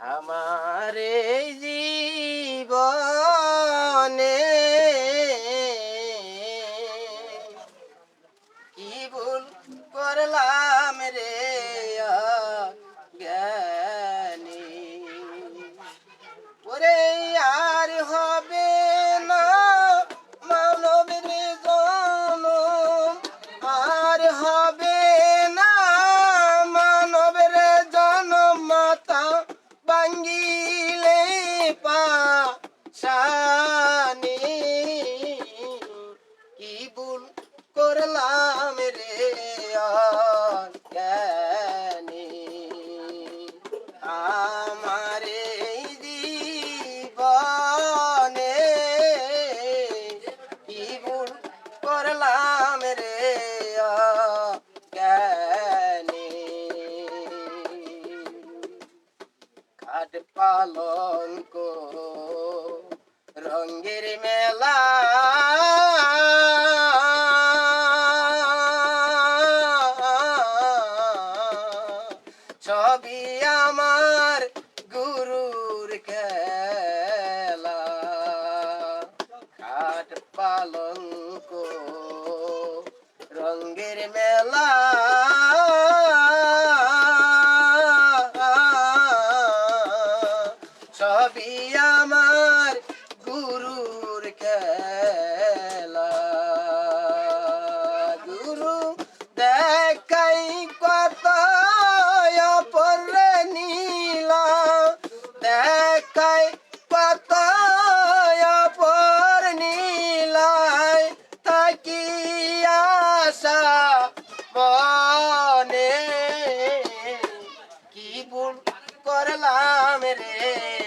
আমার খাট পালঙ্ক রঙ্গের মেলা ছবি আমার গুরুর খেলা। খাট পালঙ্ক রঙ্গের মেলা আমার গুরুর গুরু, দেখাই কত অপরে নীলা। দেখাই কত অপর নীলায় থাকি আশা করলাম রে?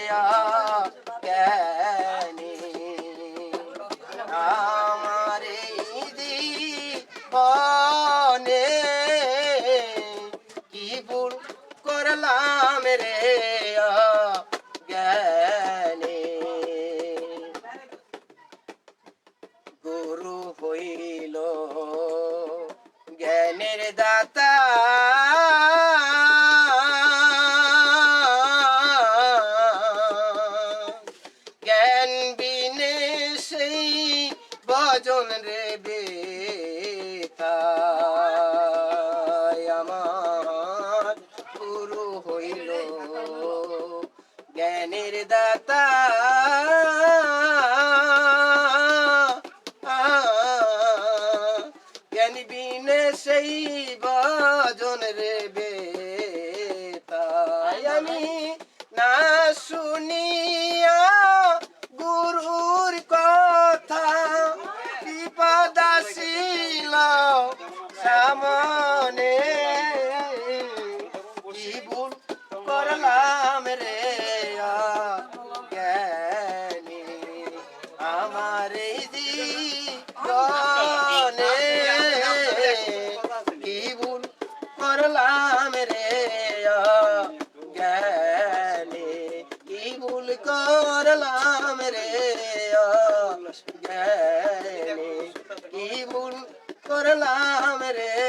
রে জ্ঞানী। গুরু হইল জ্ঞানের দাতা। জ্ঞান বিনে সেই ভজন রে বেতা জ্ঞানের দাতা জ্ঞান সেই ভজন রে বেতাই আমি না শুনিয়া গুরুর কথা বিপদ আসিল সামনে করলাম রে জ্ঞানে। কি ভুল করলাম রে জ্ঞানে। কি ভুল করলাম রে